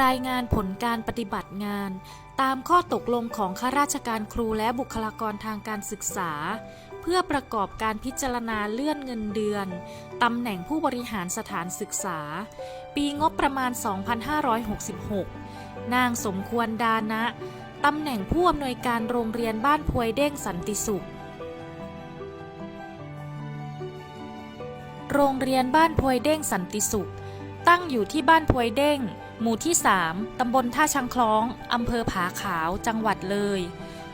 รายงานผลการปฏิบัติงาน ตามข้อตกลงของข้าราชการครูและบุคลากรทางการศึกษา เพื่อประกอบการพิจารณาเลื่อนเงินเดือนตำแหน่งผู้บริหารสถานศึกษา ปีงบประมาณ 2566 นางสมควรดานะตำแหน่งผู้อำนวยการโรงเรียนบ้านพวยเด้งสันติสุข โรงเรียนบ้านพวยเด้งสันติสุข ตั้งอยู่ที่บ้านพวยเด้ง หมู่ที่ 3 ตำบลท่าชังคล้อง อำเภอผาขาว จังหวัดเลย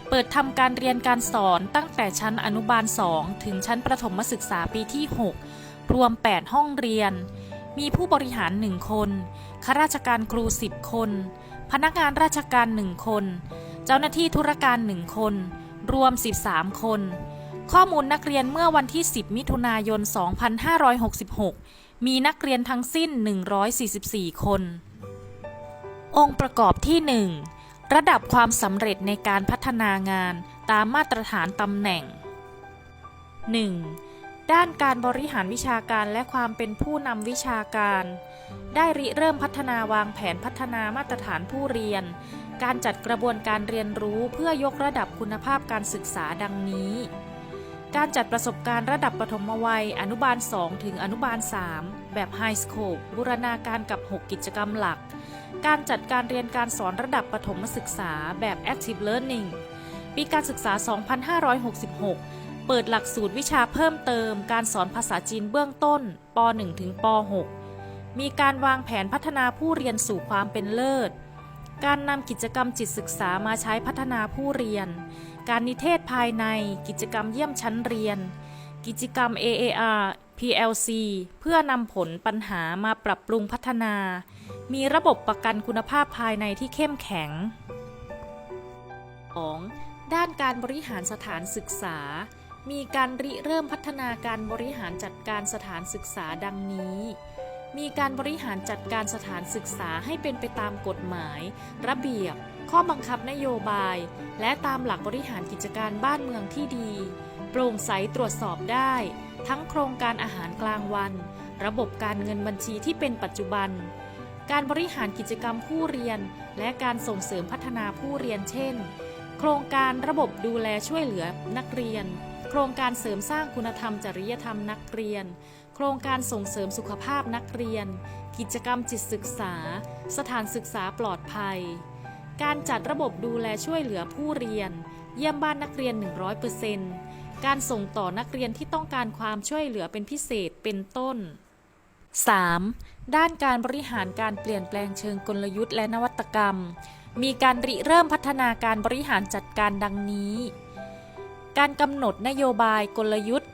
เปิดทำการเรียนการสอนตั้งแต่ชั้นอนุบาล 2 ถึงชั้นประถมศึกษาปีที่ 6 รวม 8 ห้องเรียน มีผู้บริหาร 1 คน ข้าราชการครู 10 คน พนักงานราชการ 1 คน เจ้าหน้าที่ธุรการ 1 คน รวม 13 คน ข้อมูลนักเรียนเมื่อวันที่ 10 มิถุนายน 2566 มีนักเรียนทั้งสิ้น 144 คน องค์ประกอบที่ 1 ระดับความสำเร็จในการพัฒนางานตามมาตรฐานตำแหน่ง 1. ด้านการบริหารวิชาการและความเป็นผู้นำวิชาการ ได้ริเริ่มพัฒนาวางแผนพัฒนามาตรฐานผู้เรียน การจัดกระบวนการเรียนรู้เพื่อยกระดับคุณภาพการศึกษาดังนี้ การจัดประสบการณ์ระดับปฐมวัย อนุบาล 2 ถึงอนุบาล 3 แบบไฮส o ค e บูรณาการกับ 6 กิจกรรมหลัก การจัดการเรียนการสอนระดับปฐมศึกษาแบบ Active Learning ปีการศึกษา 2566 เปิดหลักสูตรวิชาเพิ่มเติม การสอนภาษาจีนเบื้องต้นป .1 ถึงป .6 มีการวางแผนพัฒนาผู้เรียนสู่ความเป็นเลิศ การนำกิจกรรมจิตศึกษามาใช้พัฒนาผู้เรียน การนิเทศภายใน กิจกรรมเยี่ยมชั้นเรียน กิจกรรม AAR PLC เพื่อนำผลปัญหามาปรับปรุงพัฒนา มีระบบประกันคุณภาพภายในที่เข้มแข็ง 2. ด้านการบริหารสถานศึกษา มีการริเริ่มพัฒนาการบริหารจัดการสถานศึกษาดังนี้ มีการบริหารจัดการสถานศึกษาให้เป็นไปตามกฎหมาย ระเบียบ ข้อบังคับนโยบาย และตามหลักบริหารกิจการบ้านเมืองที่ดี โปร่งใสตรวจสอบได้ ทั้งโครงการอาหารกลางวัน ระบบการเงินบัญชีที่เป็นปัจจุบัน การบริหารกิจกรรมผู้เรียน และการส่งเสริมพัฒนาผู้เรียนเช่น โครงการระบบดูแลช่วยเหลือนักเรียน โครงการเสริมสร้างคุณธรรมจริยธรรมนักเรียน โครงการส่งเสริมสุขภาพนักเรียน กิจกรรมจิตศึกษา สถานศึกษาปลอดภัย การจัดระบบดูแลช่วยเหลือผู้เรียน เยี่ยมบ้านนักเรียน 100%การส่งต่อนักเรียนที่ต้องการความช่วยเหลือเป็นพิเศษเป็นต้น 3. ด้านการบริหารการเปลี่ยนแปลงเชิงกลยุทธ์และนวัตกรรม มีการริเริ่มพัฒนาการบริหารจัดการดังนี้ การกำหนดนโยบายกลยุทธ์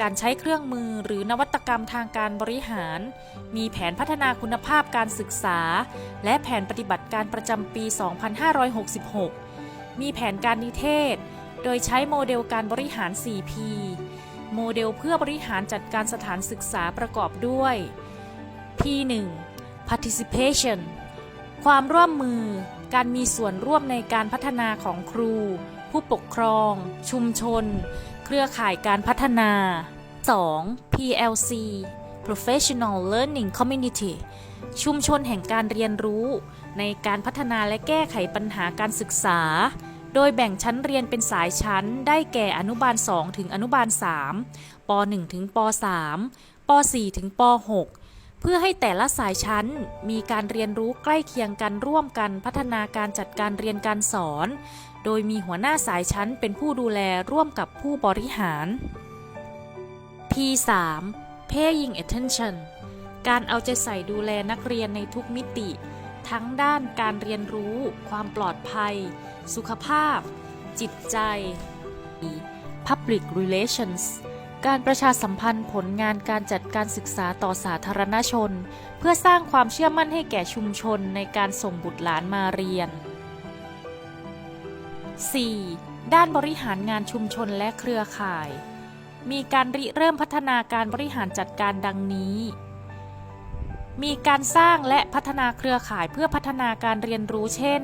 การใช้เครื่องมือหรือนวัตกรรมทางการบริหาร มีแผนพัฒนาคุณภาพการศึกษา และแผนปฏิบัติการประจำปี 2566 มีแผนการนิเทศ โดยใช้โมเดลการบริหาร 4P โมเดลเพื่อบริหารจัดการสถานศึกษาประกอบด้วย P1 Participation ความร่วมมือ การมีส่วนร่วมในการพัฒนาของครู ผู้ปกครอง ชุมชน เครือข่ายการพัฒนา 2. PLC Professional Learning Community ชุมชนแห่งการเรียนรู้ ในการพัฒนาและแก้ไขปัญหาการศึกษา โดยแบ่งชั้นเรียนเป็นสายชั้นได้แก่อนุบาล 2 ถึงอนุบาล 3ป .1 ถึงป .3 ป .4 ถึงป .6 เพื่อให้แต่ละสายชั้นมีการเรียนรู้ใกล้เคียงกันร่วมกันพัฒนาการจัดการเรียนการสอน โดยมีหัวหน้าสายชั้นเป็นผู้ดูแลร่วมกับผู้บริหาร P3 Paying attention การเอาใจใส่ดูแลนักเรียนในทุกมิติ ทั้งด้านการเรียนรู้ ความปลอดภัย สุขภาพ จิตใจ Public Relations การประชาสัมพันธ์ผลงานการจัดการศึกษาต่อสาธารณชน เพื่อสร้างความเชื่อมั่นให้แก่ชุมชนในการส่งบุตรหลานมาเรียน 4. ด้านบริหารงานชุมชนและเครือข่าย มีการริเริ่มพัฒนาการบริหารจัดการดังนี้ มีการสร้างและพัฒนาเครือข่ายเพื่อพัฒนาการเรียนรู้เช่น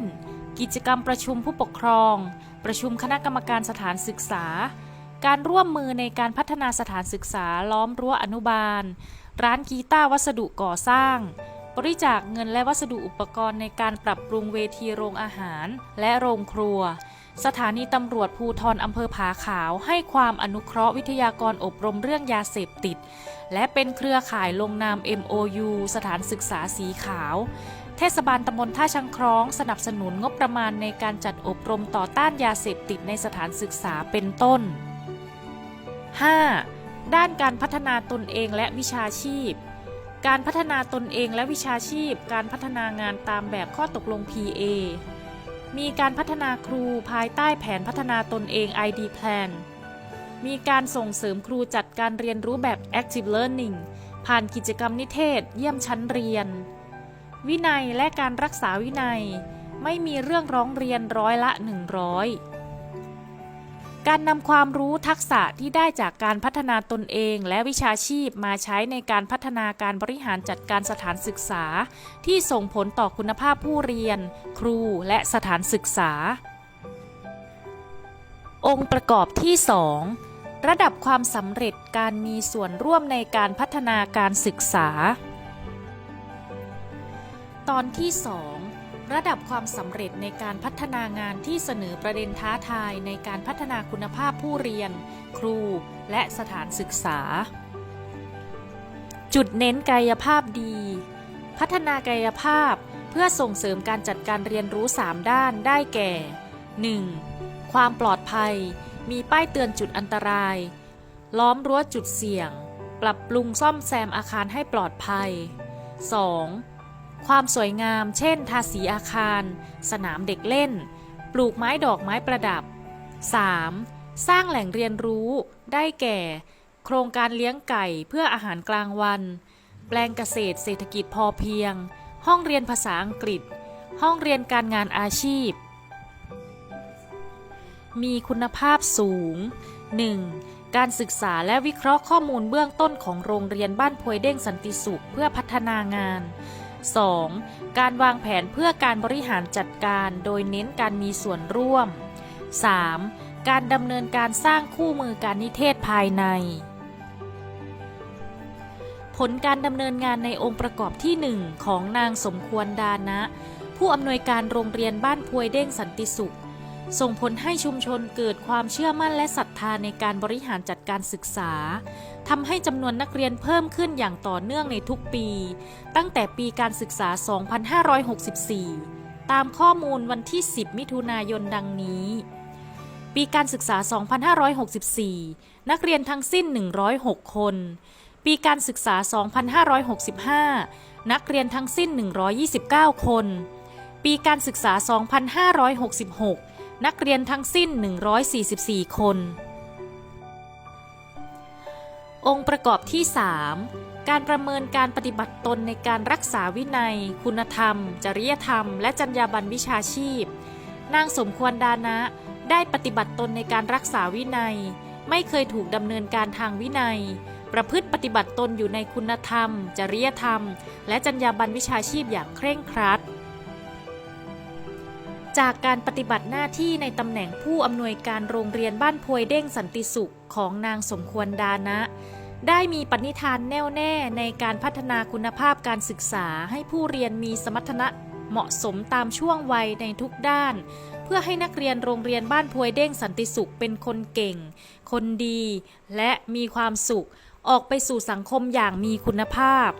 กิจกรรมประชุมผู้ปกครอง ประชุมคณะกรรมการสถานศึกษา การร่วมมือในการพัฒนาสถานศึกษาล้อมรั้วอนุบาล ร้านกีตาร์วัสดุก่อสร้าง บริจาคเงินและวัสดุอุปกรณ์ในการปรับปรุงเวทีโรงอาหาร และโรงครัว สถานีตำรวจภูทรอำเภอผาขาว ให้ความอนุเคราะห์วิทยากรอบรมเรื่องยาเสพติด และเป็นเครือข่ายลงนาม MOU สถานศึกษาสีขาว เทศบาลตำบลท่าชังคร้อง สนับสนุนงบประมาณในการจัดอบรมต่อต้านยาเสพติดในสถานศึกษาเป็นต้น 5. ด้านการพัฒนาตนเองและวิชาชีพ การพัฒนาตนเองและวิชาชีพ การพัฒนางานตามแบบข้อตกลง PA มีการพัฒนาครูภายใต้แผนพัฒนาตนเอง ID Plan มีการส่งเสริมครูจัดการเรียนรู้แบบ Active Learning ผ่านกิจกรรมนิเทศ เยี่ยมชั้นเรียน วินัยและการรักษาวินัย ไม่มีเรื่องร้องเรียนร้อยละ 100 การนำความรู้ทักษะที่ได้จากการพัฒนาตนเองและวิชาชีพมาใช้ในการพัฒนาการบริหารจัดการสถานศึกษา ที่ส่งผลต่อคุณภาพผู้เรียน ครูและสถานศึกษา องค์ประกอบที่ 2 ระดับความสำเร็จการมีส่วนร่วมในการพัฒนาการศึกษา ตอนที่ 2 ระดับความสำเร็จในการพัฒนางานที่เสนอประเด็นท้าทายในการพัฒนาคุณภาพผู้เรียน ครู และสถานศึกษา จุดเน้นกายภาพดี พัฒนากายภาพเพื่อส่งเสริมการจัดการเรียนรู้ 3 ด้านได้แก่ 1. ความปลอดภัย มีป้ายเตือนจุดอันตราย ล้อมรั้วจุดเสี่ยง ปรับปรุงซ่อมแซมอาคารให้ปลอดภัย 2. ความสวยงาม เช่น ทาสีอาคาร สนามเด็กเล่น ปลูกไม้ดอกไม้ประดับ 3. สร้างแหล่งเรียนรู้ ได้แก่ โครงการเลี้ยงไก่เพื่ออาหารกลางวัน แปลงเกษตรเศรษฐกิจพอเพียง ห้องเรียนภาษาอังกฤษ ห้องเรียนการงานอาชีพ มีคุณภาพสูง 1. การศึกษาและวิเคราะห์ข้อมูลเบื้องต้นของโรงเรียนบ้านพวยเด้งสันติสุขเพื่อพัฒนางาน 2. การวางแผนเพื่อการบริหารจัดการโดยเน้นการมีส่วนร่วม 3. การดำเนินการสร้างคู่มือการนิเทศภายใน ผลการดำเนินงานในองค์ประกอบที่ 1 ของนางสมควรดานะ ผู้อำนวยการโรงเรียนบ้านพวยเด้งสันติสุข ส่งผลให้ชุมชนเกิดความเชื่อมั่นและศรัทธาในการบริหารจัดการศึกษาทำให้จำนวนนักเรียนเพิ่มขึ้นอย่างต่อเนื่องในทุกปี ตั้งแต่ปีการศึกษา 2564 ตามข้อมูลวันที่ 10 มิถุนายนดังนี้ ปีการศึกษา 2564 นักเรียนทั้งสิ้น 106 คน ปีการศึกษา 2565 นักเรียนทั้งสิ้น 129 คน ปีการศึกษา 2566 นักเรียนทั้งสิ้น 144 คน องค์ประกอบที่ 3 การประเมินการปฏิบัติตนในการรักษาวินัย คุณธรรม จริยธรรม และจรรยาบรรณวิชาชีพ นางสมควรดานะ ได้ปฏิบัติตนในการรักษาวินัย ไม่เคยถูกดำเนินการทางวินัย ประพฤติปฏิบัติตนอยู่ในคุณธรรม จริยธรรม และจรรยาบรรณวิชาชีพอย่างเคร่งครัด จากการปฏิบัติหน้าที่ในตำแหน่งผู้อำนวยการโรงเรียนบ้านพวยเด้งสันติสุขของนางสมควรดานะ ได้มีปณิธานแน่วแน่ในการพัฒนาคุณภาพการศึกษาให้ผู้เรียนมีสมรรถนะเหมาะสมตามช่วงวัยในทุกด้าน เพื่อให้นักเรียนโรงเรียนบ้านพวยเด้งสันติสุขเป็นคนเก่ง คนดี และมีความสุข ออกไปสู่สังคมอย่างมีคุณภาพ